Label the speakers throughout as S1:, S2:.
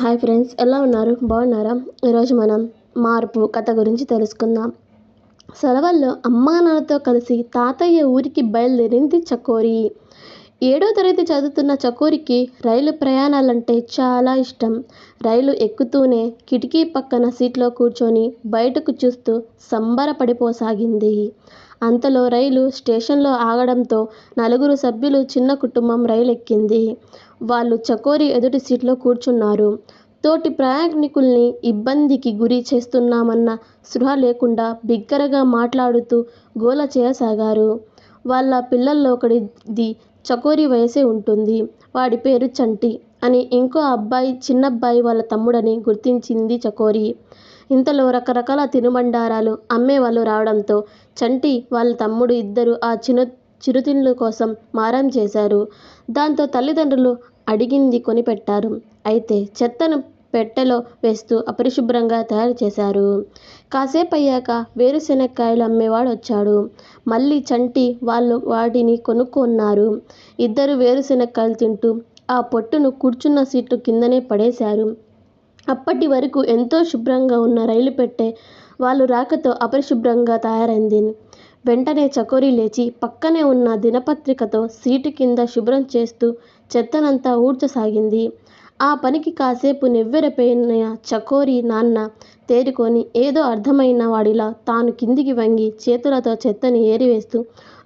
S1: Hi friends ఎలా ఉన్నారు? బాగున్నారా? ఈరోజు మనం మార్పు కథ గురించి తెలుసుకుందాం. సెలవుల్లో అమ్మా నాన్నతో కలిసి తాతయ్య ఊరికి బయలుదేరింది చకోరి. ఏడో తరగతి చదువుతున్న చకోరికి రైలు ప్రయాణాలంటే చాలా ఇష్టం. రైలు ఎక్కుతూనే కిటికీ పక్కన సీట్లో కూర్చొని బయటకు చూస్తూ సంబరపడిపోసాగింది. అంతలో రైలు స్టేషన్లో ఆగడంతో నలుగురు సభ్యులు చిన్న కుటుంబం రైలు ఎక్కింది వాళ్ళు చకోరి ఎదుటి సీట్లో కూర్చున్నారు. తోటి ప్రయాణికుల్ని ఇబ్బందికి గురి చేస్తున్నామన్న స్పృహ లేకుండా బిగ్గరగా మాట్లాడుతూ గోల చేయసాగారు. వాళ్ళ పిల్లల్లో ఒకడిది చకోరి వయసే ఉంటుంది. వాడి పేరు చంటి అని ఇంకో అబ్బాయి చిన్నబ్బాయి వాళ్ళ తమ్ముడని గుర్తించింది చకోరి. ఇంతలో రకరకాల తినుబండారాలు అమ్మేవాళ్ళు రావడంతో చంటి వాళ్ళ తమ్ముడు ఇద్దరు ఆ చిను చిరుతిండ్ల కోసం మారం చేశారు. దాంతో తల్లిదండ్రులు అడిగింది కొనిపెట్టారు. అయితే చెత్తను పెట్టెలో వేస్తూ అపరిశుభ్రంగా తయారు చేశారు. కాసేపయ్యాక వేరుశెనక్కాయలు అమ్మేవాడు వచ్చాడు మళ్ళీ చంటి వాళ్ళు వాటిని కొనుక్కున్నారు. ఇద్దరు వేరుశెనక్కాయలు తింటూ ఆ పొట్టును కూర్చున్న సీటు కిందనే పడేశారు. అప్పటి వరకు ఎంతో శుభ్రంగా ఉన్న రైలు పెట్టె వాళ్ళు రాకతో అపరిశుభ్రంగా తయారైంది. వెంటనే చకోరి లేచి పక్కనే ఉన్న దినపత్రికతో సీటు కింద శుభ్రం చేస్తూ చెత్తనంతా ఊడ్చసాగింది. ఆ పనికి కాసేపు నివ్వెరపోయిన చకోరి నాన్న తేరుకొని ఏదో అర్థమైన వాడిలా తాను కిందికి వంగి చేతులతో చెత్తని ఏరివేస్తూ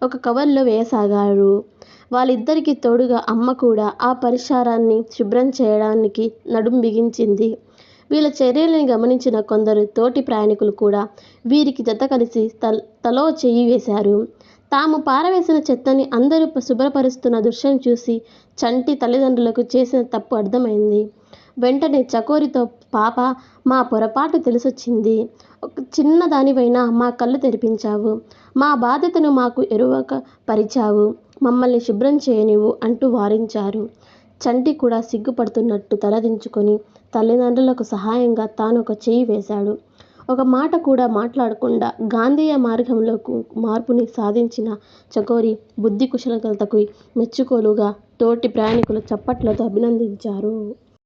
S1: ఒక కవర్లో వేయసాగాడు. వాళ్ళిద్దరికీ తోడుగా అమ్మ కూడా ఆ పరిసరాన్ని శుభ్రం చేయడానికి నడుం బిగించింది. వీళ్ళ చర్యల్ని గమనించిన కొందరు తోటి ప్రయాణికులు కూడా వీరికి జత కలిసి తల తలో చెయ్యి వేశారు. తాము పారవేసిన చెత్తని అందరూ శుభ్రపరుస్తున్న దృశ్యం చూసి చంటి తల్లిదండ్రులకు చేసిన తప్పు అర్థమైంది. వెంటనే చకోరితో పాప మా పొరపాటు తెలిసొచ్చింది. ఒక చిన్న దానిపైన మా కళ్ళు తెరిపించావు. మా బాధ్యతను మాకు ఎరువక పరిచావు మమ్మల్ని శుభ్రం చేయనివు అంటూ వారించారు. చంటి కూడా సిగ్గుపడుతున్నట్టు తలదించుకొని తల్లిదండ్రులకు సహాయంగా తాను ఒక చెయ్యి వేశాడు. ఒక మాట కూడా మాట్లాడకుండా గాంధీయ మార్గంలో మార్పుని సాధించిన చకోరి బుద్ధి కుశలతకు మెచ్చుకోలుగా తోటి ప్రయాణికులు చప్పట్లతో అభినందించారు.